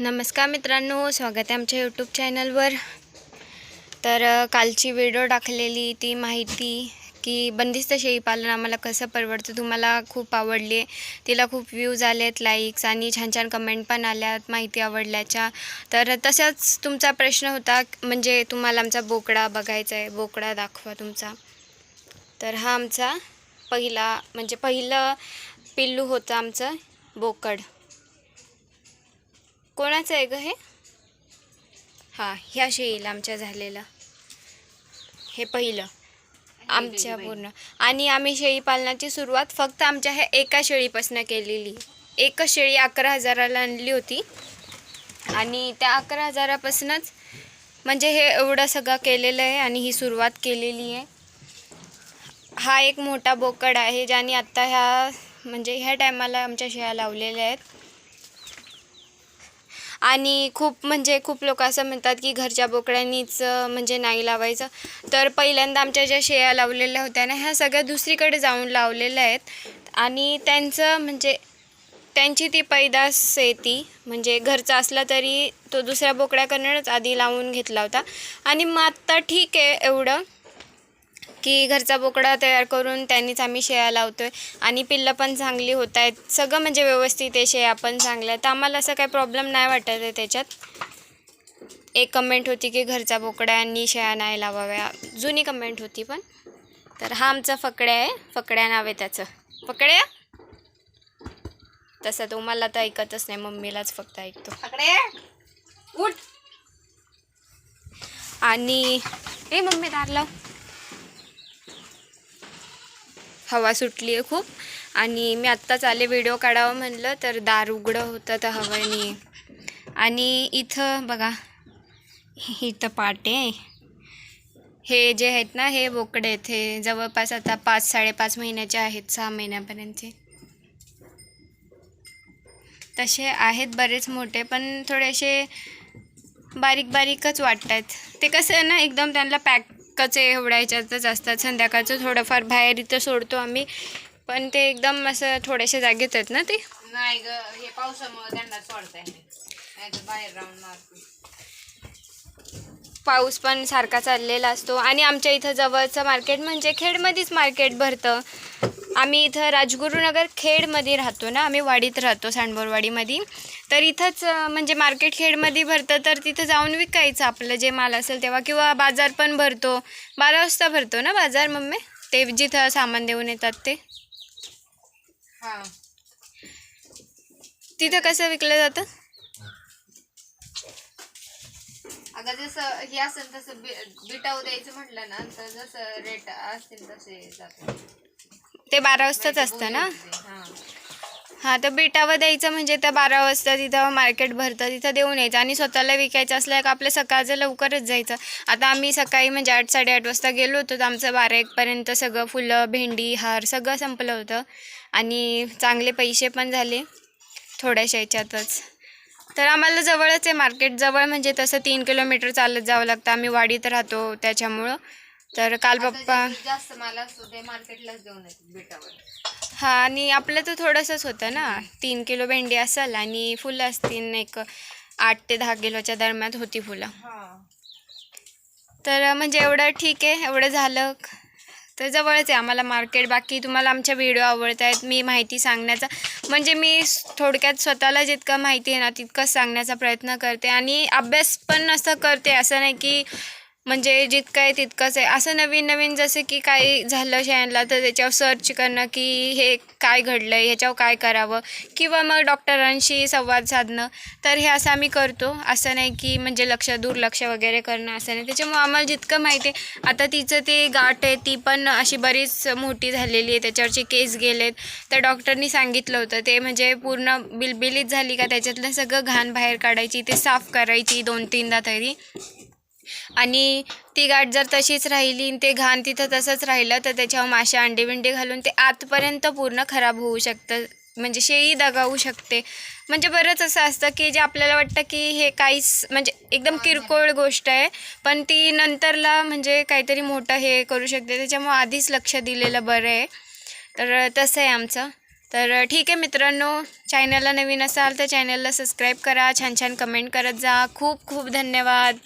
नमस्कार मित्रांनो स्वागत आहे आमच्या यूट्यूब चॅनलवर तर कालची व्हिडिओ टाकलेली ती माहिती की बंदिस्त शेळीपालन आम्हाला कसं परवडतं तुम्हाला खूप आवडली आहे. तिला खूप व्ह्यूज आलेत लाईक्स आणि छान छान कमेंट पण आल्यात माहिती आवडल्याच्या. तर तसाच तुमचा प्रश्न होता म्हणजे तुम्हाला आमचा बोकडा बघायचा आहे बोकडा दाखवा तुमचा. तर हा आमचा पहिला म्हणजे पहिलं पिल्लू होतं आमचं बोकड. कोणाचं आहे ग हे? हां ह्या शेळीला आमच्या झालेलं. हे पहिलं. आमच्या पूर्ण. आणि आम्ही शेळी पालनाची सुरुवात फक्त आमच्या ह्या एका शेळीपासून केलेली. एकच शेळी अकरा हजाराला आणली होती. आणि त्या अकरा हजारापासूनच म्हणजे हे एवढं सगळं केलेलं आहे आणि ही सुरुवात केलेली आहे. हा एक मोठा बोकड आहे ज्याने आत्ता ह्या म्हणजे ह्या टायमाला आमच्या शेळ्या लावलेल्या आहेत. आणि खूप म्हणजे खूप लोक असं म्हणतात की घरच्या बोकड्यांनीच म्हणजे नाही लावायचं. तर पहिल्यांदा आमच्या ज्या शेळ्या लावलेल्या होत्या ना ह्या सगळ्या दुसरीकडे जाऊन लावलेल्या आहेत. आणि त्यांचं म्हणजे त्यांची ती पैदास आहे ती म्हणजे घरचा असला तरी तो दुसऱ्या बोकड्याकडनंच आधी लावून घेतला होता. आणि मग आत्ता ठीक आहे एवढं. की घरचा बोकडा तयार करून त्यांनीच आम्ही शेळ्या लावतो आहे आणि पिल्लं पण चांगली होत आहेत. सगळं म्हणजे व्यवस्थित आहे शेळ्या पण चांगल्या आहेत. तर आम्हाला असं काही प्रॉब्लेम नाही वाटत आहे त्याच्यात. एक कमेंट होती की घरचा बोकडा आणि शेळ्या नाही लावाव्या. जुनी कमेंट होती पण. तर हा आमचा फकड्या आहे. फकड्या नाव आहे त्याचं. फकड्या? तसं तो मला तर ऐकतच नाही. मम्मीलाच फक्त ऐकतो. आकडे उठ. आणि ए मम्मी दार लाव. हवा सुटली आहे खूप. आणि मी आत्ताच आले व्हिडिओ काढावं म्हणलं तर दार उघडं होतं तर हवेने. आणि इथं बघा इथं पाटे आहे. हे जे आहेत ना हे बोकडे आहेत. हे जवळपास आता पाच साडेपाच महिन्याचे आहेत सहा महिन्यापर्यंतचे. तसे आहेत बरेच मोठे पण थोडेसे बारीक बारीकच वाटत आहेत. ते कसं आहे ना एकदम त्यांना पॅक एवढ्या ह्याच्यातच असतात संध्याकाळचं थोडंफार बाहेर इथं सोडतो आम्ही. पण ते एकदम असं थोड्याशा जागेत आहेत ना ते. नाही ग हे पावसामुळे त्यांना सोडताय तर बाहेर राहून पाऊस पण सारखा चाललेला असतो. आणि आमच्या इथं जवळचं मार्केट म्हणजे खेडमध्येच मार्केट भरतं. आम्ही इथं राजगुरुनगर खेडमध्ये राहतो ना आम्ही वाडीत राहतो सांडबोरवाडीमध्ये. तर इथंच म्हणजे मार्केट खेडमध्ये भरतं तर तिथं जाऊन विकायचं आपलं जे माल असेल तेव्हा. किंवा बाजार पण भरतो. बारा वाजता भरतो ना बाजार मम्मी? ते जिथं सामान देऊन येतात ते. हा. तिथं कसं विकलं जातं? अगं जसं हे असेल तसं बी बिटाऊ द्यायचं म्हटलं ना तर जसं रेट असतील तसे जाते ते बारा वाजताच असतं ना? हां तर बेटावर द्यायचं म्हणजे त्या बारा वाजता तिथं मार्केट भरतं तिथं देऊन यायचं. आणि स्वतःला विकायचं असलं का आपलं सकाळचं लवकरच जायचं. आता आम्ही सकाळी म्हणजे आठ साडेआठ वाजता गेलो होतो तर आमचं बारा एकपर्यंत सगळं फुलं भेंडी हार सगळं संपलं होतं. आणि चांगले पैसे पण झाले थोड्याशा याच्यातच. तर आम्हाला जवळच आहे मार्केट जवळ म्हणजे तसं तीन किलोमीटर चालत जावं लागतं. आम्ही वाडीत राहतो त्याच्यामुळं. तर काल पप्पा जास्त माल असतो ते मार्केटलाच देऊन बिटावर हा आणि आपलं तर थोडंसंच होतं ना. तीन किलो भेंडी असेल आणि फुलं असतील एक आठ ते दहा किलोच्या दरम्यान होती फुलं. तर म्हणजे एवढं ठीक आहे एवढं झालं. तर जवळच आहे आम्हाला मार्केट. बाकी तुम्हाला आमच्या व्हिडिओ आवडत आहेत मी माहिती सांगण्याचा म्हणजे मी थोडक्यात स्वतःला जितकं माहिती आहे ना तितकंच सांगण्याचा प्रयत्न करते. आणि अभ्यास पण असं करते. असं नाही की म्हणजे जितकं आहे तितकंच आहे. असं नवीन नवीन जसं की काही झालं शेणला तर त्याच्यावर सर्च करणं की हे काय घडलं आहे ह्याच्यावर काय करावं? किंवा मग डॉक्टरांशी संवाद साधणं. तर हे असं आम्ही करतो. असं नाही की म्हणजे लक्ष दुर्लक्ष वगैरे करणं असं नाही. त्याच्यामुळे आम्हाला जितकं माहिती आहे आता तिचं ते गाठ आहे ती पण अशी बरीच मोठी झालेली आहे. त्याच्यावरचे केस गेलेत. तर डॉक्टरनी सांगितलं होतं. ते म्हणजे पूर्ण बिलबिलीत झाली का? त्याच्यातलं सगळं घाण बाहेर काढायची ते साफ करायची दोन तीनदा तरी. आणि ती गाठ जर तशीच राहिली आणि ते घाण तिथं तसंच राहिलं तर त्याच्यावर माशा अंडे बिंडे घालून ते आतपर्यंत पूर्ण खराब होऊ शकतं. म्हणजे शेळी दगावू शकते. म्हणजे बरंच असं असतं की जे आपल्याला वाटतं की हे काहीच म्हणजे एकदम किरकोळ गोष्ट आहे. पण ती नंतरला म्हणजे काहीतरी मोठं हे करू शकते. त्याच्यामुळे आधीच लक्ष दिलेलं बरं आहे. तर तसं आहे आमचं. तर ठीक आहे मित्रांनो चॅनलला नवीन असाल तर चॅनलला सबस्क्राईब करा. छान छान कमेंट करत जा. खूप खूप धन्यवाद.